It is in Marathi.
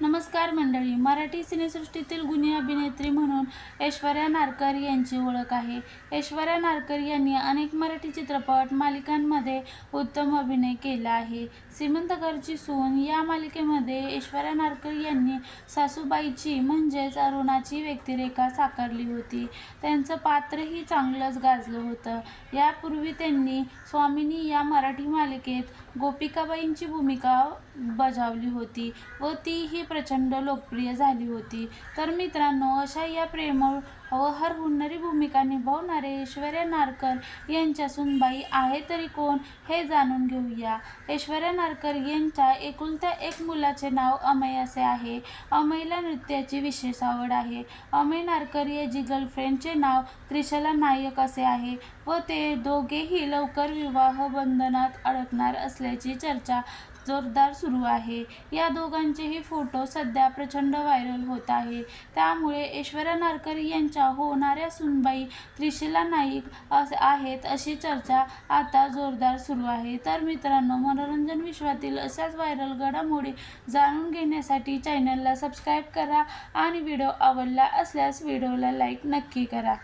नमस्कार मंडळी मराठी सिनेसृष्टीतील गुणी अभिनेत्री म्हणून ऐश्वर्या नारकर यांची ओळख आहे. ऐश्वर्या नारकर यांनी अनेक मराठी चित्रपट मालिकांमध्ये उत्तम अभिनय केला आहे. श्रीमंत घरची सून या मालिकेमध्ये ऐश्वर्या नारकर यांनी सासूबाईची म्हणजेच अरुणाची व्यक्तिरेखा साकारली होती. त्यांचं पात्रही चांगलंच गाजलं होतं. यापूर्वी त्यांनी स्वामिनी या मराठी मालिकेत गोपिकाबाईंची भूमिका बजावली होती व ती ही प्रचंड लोकप्रिय झाली होती. तर मित्रांनो अशा या प्रेमळ व हरहुन्नरी भूमिका निभावणारे ऐश्वर्या नारकर यांच्या सुनबाई आहे तरी कोण हे जाणून घेऊया. ऐश्वर्या नारकर यांच्या एकुलत्या एक मुलाचे नाव अमय असे आहे. अमयला नृत्याची विशेष आवड आहे. अमय नारकर याची गर्लफ्रेंडचे नाव त्रिशला नायक असे आहे व ते दोघेही लवकर विवाह बंधनात अडकणार असल्याची चर्चा जोरदार सुरू आहे. या दोघांचेही फोटो सध्या प्रचंड व्हायरल होत आहे. त्यामुळे ऐश्वर्या नारकर यांच्या होणाऱ्या सुनबाई त्रिशिला नाईक अस आहेत अशी चर्चा आता जोरदार सुरू आहे. तर मित्रांनो मनोरंजन विश्वातील अशाच व्हायरल घडामोडी जाणून घेण्यासाठी चॅनलला सबस्क्राईब करा आणि व्हिडिओ आवडला असल्यास व्हिडिओला लाईक नक्की करा.